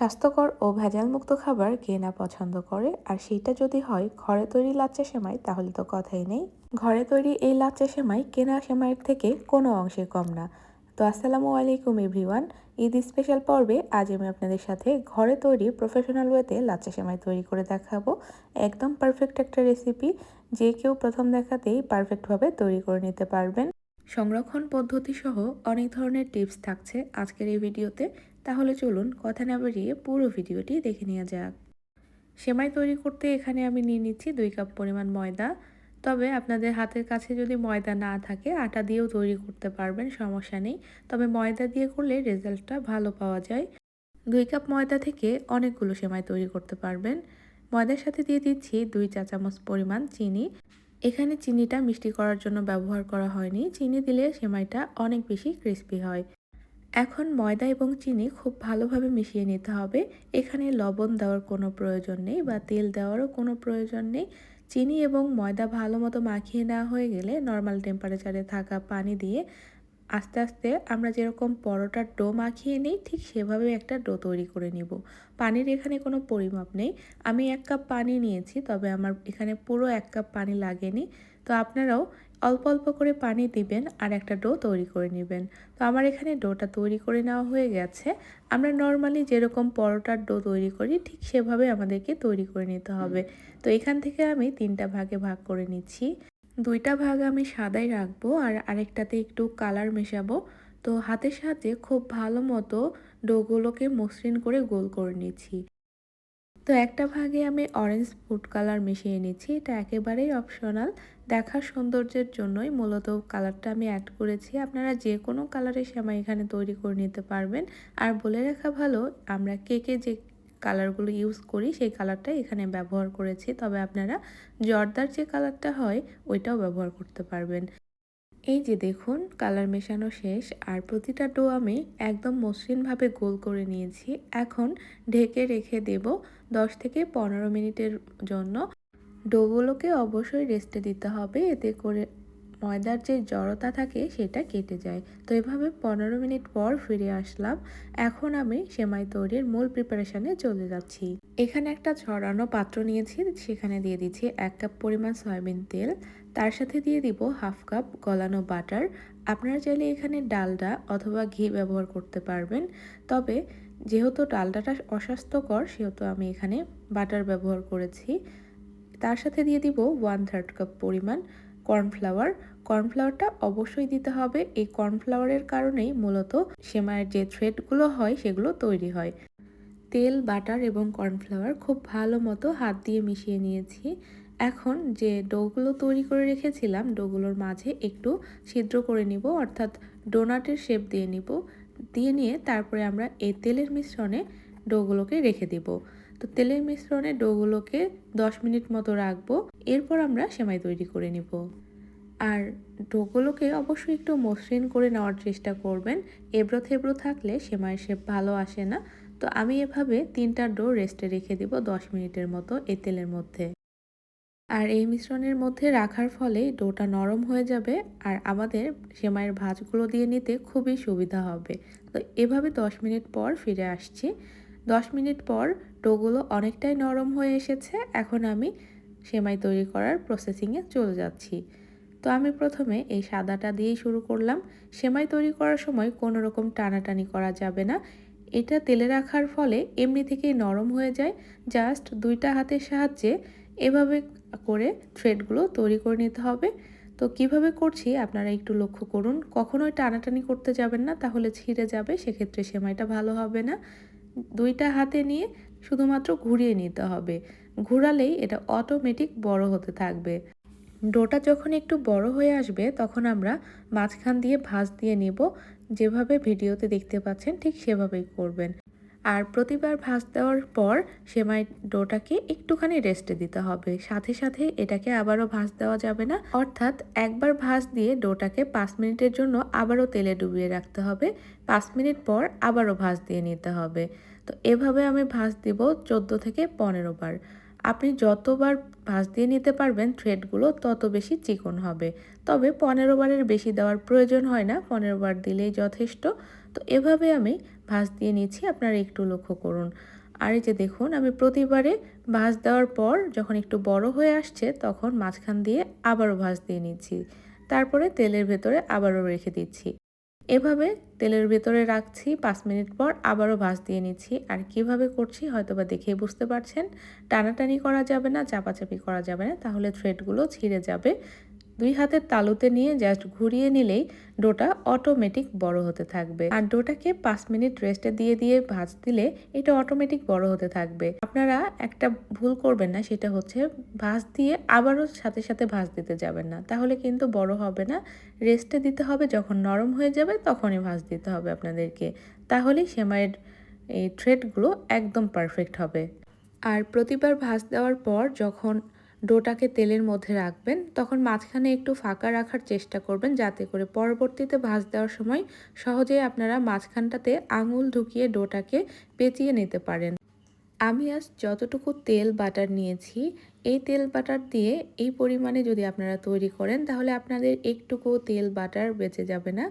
স্বাস্থ্যকর ও ভেজালমুক্ত খাবার কে না পছন্দ করে, আর সেটা যদি হয় ঘরে তৈরি লাচ্চা সেমাই, তাহলে তো কথাই নেই। ঘরে তৈরি এই লাচ্চা সেমাই কেনা সেমাইয়ের থেকে কোনো অংশে কম না। তো আসসালামু আলাইকুম এভরিওয়ান, ঈদ স্পেশাল পর্বে আজ আমি আপনাদের সাথে ঘরে তৈরি প্রফেশনাল ওয়েতে লাচ্চা সেমাই তৈরি করে দেখাবো। একদম পারফেক্ট একটা রেসিপি, যে কেউ প্রথম দেখাতেই পারফেক্টভাবে তৈরি করে নিতে পারবেন। সংরক্ষণ পদ্ধতি সহ অনেক ধরনের টিপস থাকছে আজকের এই ভিডিওতে। তাহলে চলুন কথা না বেরিয়ে পুরো ভিডিওটি দেখে নেওয়া যাক। সেমাই তৈরি করতে এখানে আমি নিয়ে নিচ্ছি দুই কাপ পরিমাণ ময়দা। তবে আপনাদের হাতের কাছে যদি ময়দা না থাকে, আটা দিয়েও তৈরি করতে পারবেন, সমস্যা নেই। তবে ময়দা দিয়ে করলে রেজাল্টটা ভালো পাওয়া যায়। দুই কাপ ময়দা থেকে অনেকগুলো সেমাই তৈরি করতে পারবেন। ময়দার সাথে দিয়ে দিচ্ছি দুই চা চামচ পরিমাণ চিনি। এখানে চিনিটা মিষ্টি করার জন্য ব্যবহার করা হয়নি। চিনি দিলে সেমাইটা অনেক বেশি ক্রিস্পি হয়। এখন ময়দা এবং চিনি খুব ভালোভাবে মিশিয়ে নিতে হবে। এখানে লবণ দেওয়ার কোনো প্রয়োজন নেই বা তেল দেওয়ারও কোনো প্রয়োজন নেই। চিনি এবং ময়দা ভালো মতো মাখিয়ে নেওয়া হয়ে গেলে নর্মাল টেম্পারেচারে থাকা পানি দিয়ে আস্তে আস্তে আমরা যেরকম পরোটার ডো মাখিয়ে নিই, ঠিক সেভাবে একটা ডো তৈরি করে নিব। পানির এখানে কোনো পরিমাপ নেই। আমি এক কাপ পানি নিয়েছি, তবে আমার এখানে পুরো এক কাপ পানি লাগেনি। তো আপনারাও অল্প অল্প করে পানি দিবেন আর একটা ডো তৈরি করে নেবেন। তো আমার এখানে ডোটা তৈরি করে নেওয়া হয়ে গেছে। আমরা নর্মালি যেরকম পরোটার ডো তৈরি করি, ঠিক সেভাবে আমাদেরকে তৈরি করে নিতে হবে। তো এখান থেকে আমি তিনটা ভাগে ভাগ করে নিচ্ছি। দুইটা ভাগ আমি সাদাই রাখব আর আরেকটাতে একটু কালার মেশাবো। তো হাতের সাহায্যে খুব ভালো মতো ডোগুলোকে মসৃণ করে গোল করে নিচ্ছি। তো একটা ভাগে আমি অরেঞ্জ ফুড কালার মিশিয়ে নিচ্ছি। এটা একেবারেই অপশনাল দেখার সৌন্দর্যের জন্যই মূলত কালারটা আমি অ্যাড করেছি। আপনারা যে কোনো কালারের সেমাই এখানে তৈরি করে নিতে পারবেন। আর বলে রাখা ভালো, আমরা কেকে যে কালারগুলো ইউজ করি, সেই কালারটা এখানে ব্যবহার করেছি। তবে আপনারা জর্দার যে কালারটা হয়, ওইটাও ব্যবহার করতে পারবেন। এই যে দেখুন কালার মেশানো শেষ। আর প্রতিটা ডো আমি একদম মসৃণভাবে গোল করে নিয়েছি। এখন ঢেকে রেখে দেব দশ থেকে পনেরো মিনিটের জন্য। ডোগুলোকে অবশ্যই রেস্টে দিতে হবে। এতে করে ময়দার যে জড়তা থাকে সেটা কেটে যায়। তো এভাবে পনেরো মিনিট পর ফিরে আসলাম। এখন আমি সেমাই তৈরির মূল প্রিপারেশানে চলে যাচ্ছি। এখানে একটা ছড়ানো পাত্র নিয়েছি, সেখানে দিয়ে দিচ্ছি এক কাপ পরিমাণ সয়াবিন তেল। তার সাথে দিয়ে দিব হাফ কাপ গলানো বাটার। আপনারা চাইলে এখানে ডালডা অথবা ঘি ব্যবহার করতে পারবেন। তবে যেহেতু ডালডাটা অস্বাস্থ্যকর, সেহেতু আমি এখানে বাটার ব্যবহার করেছি। তার সাথে দিয়ে দিব ওয়ান থার্ড কাপ পরিমাণ কর্নফ্লাওয়ার কর্নফ্লাওয়ারটা অবশ্যই দিতে হবে। এই কর্নফ্লাওয়ারের কারণেই মূলত সেমাইয়ের যে থ্রেডগুলো হয়, সেগুলো তৈরি হয়। তেল, বাটার এবং কর্নফ্লাওয়ার খুব ভালো মতো হাত দিয়ে মিশিয়ে নিয়েছি। এখন যে ডোগুলো তৈরি করে রেখেছিলাম, ডোগুলোর মাঝে একটু ছিদ্র করে নিব, অর্থাৎ ডোনাটের শেপ দিয়ে নিব। দিয়ে নিয়ে তারপরে আমরা এই তেলের মিশ্রণে ডোগুলোকে রেখে দিব। তো তেলের মিশ্রণে ডোগুলোকে দশ মিনিট মতো রাখব। এরপর আমরা সেমাই তৈরি করে নিব। আর ডোগুলোকে অবশ্যই একটু মসৃণ করে নেওয়ার চেষ্টা করবেন। এবড়ো থেবড়ো থাকলে সেমাইয়ের শেপ ভালো আসে না। তো আমি এভাবে তিনটা ডো রেস্টে রেখে দিব দশ মিনিটের মতো এই তেলের মধ্যে। আর এই মিশ্রণের মধ্যে রাখার ফলে ডোটা নরম হয়ে যাবে আর আমাদের সেমাইয়ের ভাজগুলো দিয়ে নিতে খুবই সুবিধা হবে। তো এভাবে দশ মিনিট পর ফিরে আসছি। দশ মিনিট পর ডোগুলো অনেকটাই নরম হয়ে এসেছে। এখন আমি সেমাই তৈরি করার প্রসেসিংয়ে চলে যাচ্ছি। তো আমি প্রথমে এই সাদাটা দিয়েই শুরু করলাম। সেমাই তৈরি করার সময় কোনো রকম টানাটানি করা যাবে না। এটা তেলে রাখার ফলে এমনি থেকেই নরম হয়ে যায়। জাস্ট দুইটা হাতের সাহায্যে এভাবে করে থ্রেডগুলো তৈরি করে নিতে হবে। তো কীভাবে করছি আপনারা একটু লক্ষ্য করুন। কখনোই টানাটানি করতে যাবেন না, তাহলে ছিঁড়ে যাবে, সেক্ষেত্রে সেমাইটা ভালো হবে না। দুইটা হাতে নিয়ে শুধুমাত্র ঘুরিয়ে নিতে হবে। ঘুরালেই এটা অটোমেটিক বড় হতে থাকবে। ডোটা যখন একটু বড় হয়ে আসবে, তখন আমরা মাঝখান দিয়ে ভাঁজ দিয়ে নেব। যেভাবে ভিডিওতে দেখতে পাচ্ছেন, ঠিক সেভাবেই করবেন। আর প্রতিবার ভাঁজ দেওয়ার পর সেমাই ডোটাকে একটুখানি রেস্টে দিতে হবে। সাথে সাথে এটাকে আবারও ভাঁজ দেওয়া যাবে না। অর্থাৎ একবার ভাঁজ দিয়ে ডোটাকে পাঁচ মিনিটের জন্য আবারও তেলে ডুবিয়ে রাখতে হবে। পাঁচ মিনিট পর আবারও ভাঁজ দিয়ে নিতে হবে। তো এভাবে আমি ভাঁজ দিব চোদ্দ থেকে পনেরো বার। আপনি যতবার ভাঁজ দিয়ে নিতে পারবেন থ্রেডগুলো তত বেশি চিকন হবে। তবে পনেরো বারের বেশি দেওয়ার প্রয়োজন হয় না, পনেরো বার দিলেই যথেষ্ট। তো এভাবে আমি ভাঁজ দিয়ে নিচ্ছি, আপনারা একটু লক্ষ্য করুন। আর এই যে দেখুন, আমি প্রতিবারে ভাঁজ দেওয়ার পর যখন একটু বড় হয়ে আসছে, তখন মাঝখান দিয়ে আবারও ভাঁজ দিয়ে নিচ্ছি। তারপরে তেলের ভেতরে আবারও রেখে দিচ্ছি। এভাবে তেলের ভেতরে রাখছি পাঁচ মিনিট পর আবারও ভাজ দিয়ে নিচ্ছি। আর কীভাবে করছি হয়তো বা দেখেই বুঝতে পারছেন। টানাটানি করা যাবে না, চাপাচাপি করা যাবে না, তাহলে থ্রেডগুলো ছিঁড়ে যাবে। দুই হাতের তালুতে নিয়ে জাস্ট ঘুরিয়ে নিলেই ডোটা অটোমেটিক বড় হতে থাকবে। আর ডোটাকে পাঁচ মিনিট রেস্টে দিয়ে দিয়ে ভাজ দিলে এটা অটোমেটিক বড় হতে থাকবে। আপনারা একটা ভুল করবেন না, সেটা হচ্ছে ভাজ দিয়ে আবারও সাথে সাথে ভাজ দিতে যাবেন না। তাহলে কিন্তু বড় হবে না। রেস্টে দিতে হবে, যখন নরম হয়ে যাবে তখনই ভাজ দিতে হবে আপনাদেরকে। তাহলেই সেমাইয়ের এই থ্রেডগুলো একদম পারফেক্ট হবে। আর প্রতিবার ভাজ দেওয়ার পর যখন ডোটাকে তেলের মধ্যে রাখবেন। তখন মাঝখানে একটু ফাঁকা রাখার চেষ্টা করবেন যাতে করে পরবর্তীতে ভাজ দেওয়ার সময় সহজেই আপনারা মাঝখানটাতে আঙুল ঢুকিয়ে ডোটাকে পেঁচিয়ে নিতে পারেন। আমি আজ যতটুকু তেল বাটার নিয়েছি, এই তেল বাটার দিয়ে এই পরিমাণে যদি আপনারা তৈরি করেন, তাহলে আপনাদের একটুকু তেল বাটার বেঁচে যাবে না।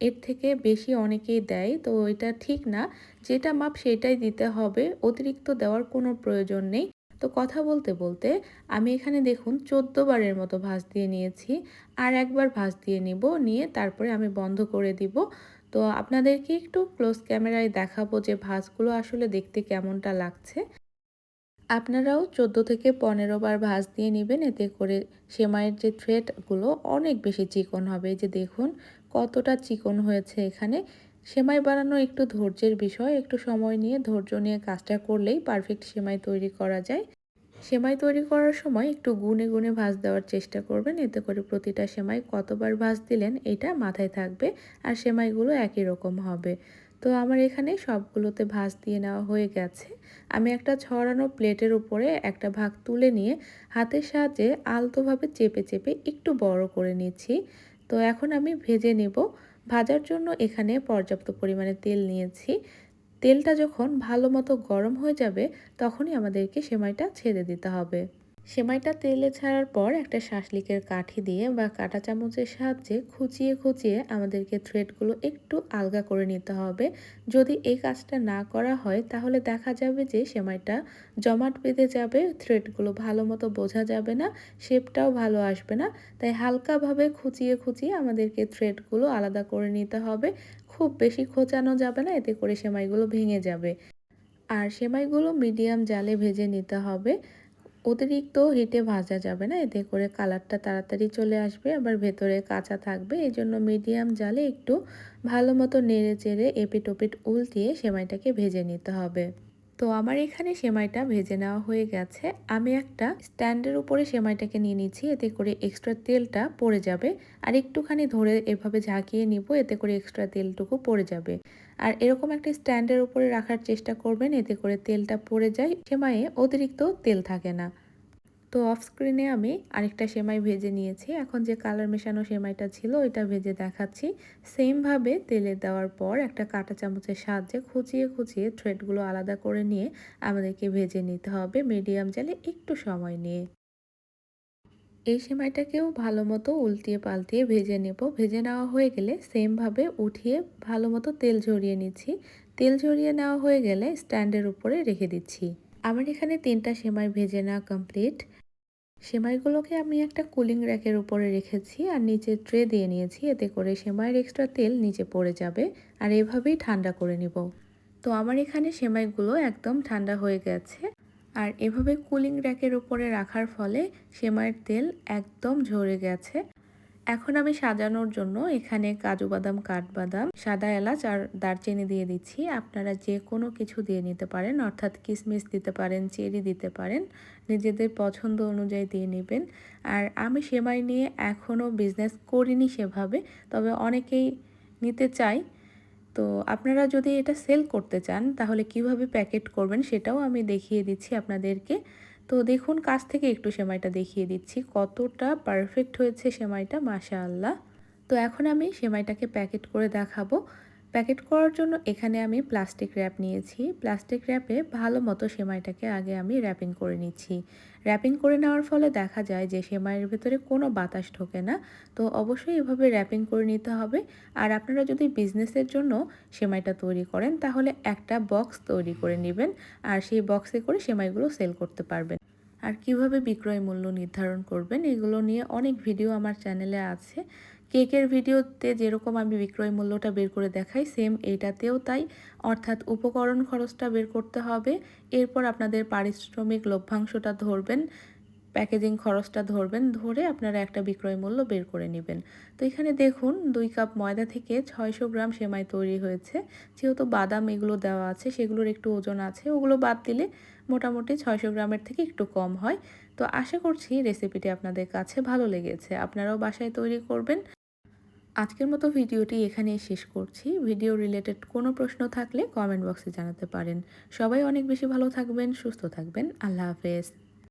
এর থেকে বেশি অনেকেই দেয়, তো এটা ঠিক না। যেটা মাপ সেটাই দিতে হবে, অতিরিক্ত দেওয়ার কোনো প্রয়োজন নেই। তো কথা বলতে বলতে আমি এখানে দেখুন চোদ্দ বারের মতো ভাঁজ দিয়ে নিয়েছি আর একবার ভাঁজ দিয়ে নিব, নিয়ে তারপরে আমি বন্ধ করে দিব। তো আপনাদেরকে একটু ক্লোজ ক্যামেরায় দেখাবো যে ভাঁজগুলো আসলে দেখতে কেমনটা লাগছে। আপনারাও চোদ্দ থেকে পনেরো বার ভাঁজ দিয়ে নেবেন, এতে করে সেমাইয়ের যে থ্রেডগুলো অনেক বেশি চিকন হবে। যে দেখুন কতটা চিকন হয়েছে এখানে। সেমাই বানানো একটু ধৈর্যের বিষয়, একটু সময় নিয়ে ধৈর্য নিয়ে কাজটা করলেই পারফেক্ট সেমাই তৈরি করা যায়। সেমাই তৈরি করার সময় একটু গুনে গুনে ভাজ দেওয়ার চেষ্টা করবেন, এতে করে প্রতিটা সেমাই কতবার ভাজ দিলেন এটা মাথায় থাকবে আর সেমাইগুলো একই রকম হবে। তো আমার এখানে সবগুলোতে ভাজ দিয়ে নেওয়া হয়ে গেছে। আমি একটা ছড়ানো প্লেটের উপরে একটা ভাগ তুলে নিয়ে হাতের সাহায্যে আলতোভাবে চেপে চেপে একটু বড় করে নিচ্ছি। তো এখন আমি ভেজে নেব। ভাজার জন্য এখানে পর্যাপ্ত পরিমাণে তেল নিয়েছি। তেলটা যখন ভালো মতো গরম হয়ে যাবে, তখনই আমাদেরকে সেমাইটা ছেড়ে দিতে হবে। সেমাইটা তেলে ছাড়ার পর একটা শাসলিকের কাঠি দিয়ে বা কাঁটা চামচের সাহায্যে খুচিয়ে খুচিয়ে আমাদেরকে থ্রেডগুলো একটু আলগা করে নিতে হবে। যদি এই কাজটা না করা হয়, তাহলে দেখা যাবে যে সেমাইটা জমাট বেঁধে যাবে, থ্রেডগুলো ভালো মতো বোঝা যাবে না, শেপটাও ভালো আসবে না। তাই হালকাভাবে খুচিয়ে খুচিয়ে আমাদেরকে থ্রেডগুলো আলাদা করে নিতে হবে। খুব বেশি খোঁচানো যাবে না, এতে করে সেমাইগুলো ভেঙে যাবে। আর সেমাইগুলো মিডিয়াম জালে ভেজে নিতে হবে। অতিরিক্ত হিটে ভাজা যাবে না। এতে করে কালারটা তাড়াতাড়ি চলে আসবে, আবার ভেতরে কাঁচা থাকবে। এই জন্য মিডিয়াম জালে একটু ভালো মতো নেড়ে চেড়ে এপিট ওপিট উল্টিয়ে সেমাইটাকে ভেজে নিতে হবে। তো আমার এখানে সেমাইটা ভেজে নেওয়া হয়ে গেছে। আমি একটা স্ট্যান্ডের উপরে সেমাইটাকে নিয়ে নিচ্ছি, এতে করে এক্সট্রা তেলটা পড়ে যাবে। আর একটুখানি ধরে এভাবে ঝাঁকিয়ে নিব, এতে করে এক্সট্রা তেলটুকু পড়ে যাবে। আর এরকম একটা স্ট্যান্ডের উপরে রাখার চেষ্টা করবেন, এতে করে তেলটা পড়ে যায়। সেমাইয়ে অতিরিক্ত তেল থাকে না। তো অফ স্ক্রিনে আমি আরেকটা সেমাই ভেজে নিয়েছি। এখন যে কালার মেশানো সেমাইটা ছিল, ওইটা ভেজে দেখাচ্ছি। সেমভাবে তেলে দেওয়ার পর একটা কাঁটা চামচের সাহায্যে খুচিয়ে খুচিয়ে থ্রেডগুলো আলাদা করে নিয়ে আমাদেরকে ভেজে নিতে হবে মিডিয়াম জালে একটু সময় নিয়ে। এই সেমাইটাকেও ভালো মতো উল্টিয়ে পাল্টিয়ে ভেজে নেব। ভেজে নেওয়া হয়ে গেলে সেমভাবে উঠিয়ে ভালো মতো তেল ঝরিয়ে নিচ্ছি। তেল ঝরিয়ে নেওয়া হয়ে গেলে স্ট্যান্ডের উপরে রেখে দিচ্ছি। আমার এখানে তিনটা সেমাই ভেজে নেওয়া কমপ্লিট সেমাইগুলোকে আমি একটা কুলিং র্যাকের উপরে রেখেছি আর নিচে ট্রে দিয়ে নিয়েছি। এতে করে সেমাইয়ের এক্সট্রা তেল নিচে পড়ে যাবে আর এভাবেই ঠান্ডা করে নিব। তো আমার এখানে সেমাইগুলো একদম ঠান্ডা হয়ে গেছে আর এভাবে কুলিং র্যাকের উপরে রাখার ফলে সেমাইয়ের তেল একদম ঝরে গেছে। এখন আমি সাজানোর জন্য এখানে কাজু বাদাম কাঠবাদাম সাদা এলাচ আর দারচিনি দিয়ে দিচ্ছি। আপনারা যে কোনো কিছু দিয়ে নিতে পারেন, অর্থাৎ কিশমিশ দিতে পারেন, চেরি দিতে পারেন, নিজেদের পছন্দ অনুযায়ী দিয়ে নেবেন। আর আমি সেমাই নিয়ে এখনও বিজনেস করিনি সেভাবে, তবে অনেকেই নিতে চাই তো আপনারা যদি এটা সেল করতে চান, তাহলে কীভাবে প্যাকেট করবেন সেটাও আমি দেখিয়ে দিচ্ছি আপনাদেরকে। তো দেখুন, কাছ থেকে একটু সেমাইটা দেখিয়ে দিচ্ছি। কতটা পারফেক্ট হয়েছে সেমাইটা মাশা আল্লাহ তো এখন আমি সেমাইটাকে প্যাকেট করে দেখাবো। প্যাকেট করার জন্য এখানে আমি প্লাস্টিক র্যাপ নিয়েছি। প্লাস্টিক র্যাপে ভালো মতো সেমাইটাকে আগে আমি র্যাপিং করে নিচ্ছি। র্যাপিং করে নেওয়ার ফলে দেখা যায় যে সেমাইয়ের ভেতরে কোনো বাতাস ঢোকে না। তো অবশ্যই এভাবে র্যাপিং করে নিতে হবে। আর আপনারা যদি বিজনেসের জন্য সেমাইটা তৈরি করেন, তাহলে একটা বক্স তৈরি করে নেবেন আর সেই বক্সে করে সেমাইগুলো সেল করতে পারবেন। আর কীভাবে বিক্রয় মূল্য নির্ধারণ করবেন, এগুলো নিয়ে অনেক ভিডিও আমার চ্যানেলে আছে। কেকের ভিডিওতে যেরকম আমি বিক্রয় মূল্যটা বের করে দেখাই সেম এইটাতেও তাই। অর্থাৎ উপকরণ খরচটা বের করতে হবে। এরপর আপনাদের পারিশ্রমিক লভ্যাংশটা ধরবেন, প্যাকেজিং খরচটা ধরবেন, ধরে আপনারা একটা বিক্রয় মূল্য বের করে নেবেন। তো এখানে দেখুন, দুই কাপ ময়দা থেকে ছয়শো গ্রাম সেমাই তৈরি হয়েছে। যেহেতু বাদাম এগুলো দেওয়া আছে, সেগুলোর একটু ওজন আছে, ওগুলো বাদ দিলে মোটামুটি ছয়শো গ্রামের থেকে একটু কম হয়। তো আশা করছি রেসিপিটি আপনাদের কাছে ভালো লেগেছে। আপনারাও বাসায় তৈরি করবেন। আজকের মতো ভিডিওটি এখানেই শেষ করছি। ভিডিও রিলেটেড কোনো প্রশ্ন থাকলে কমেন্ট বক্সে জানাতে পারেন। সবাই অনেক বেশি ভালো থাকবেন, সুস্থ থাকবেন। আল্লাহ হাফেজ।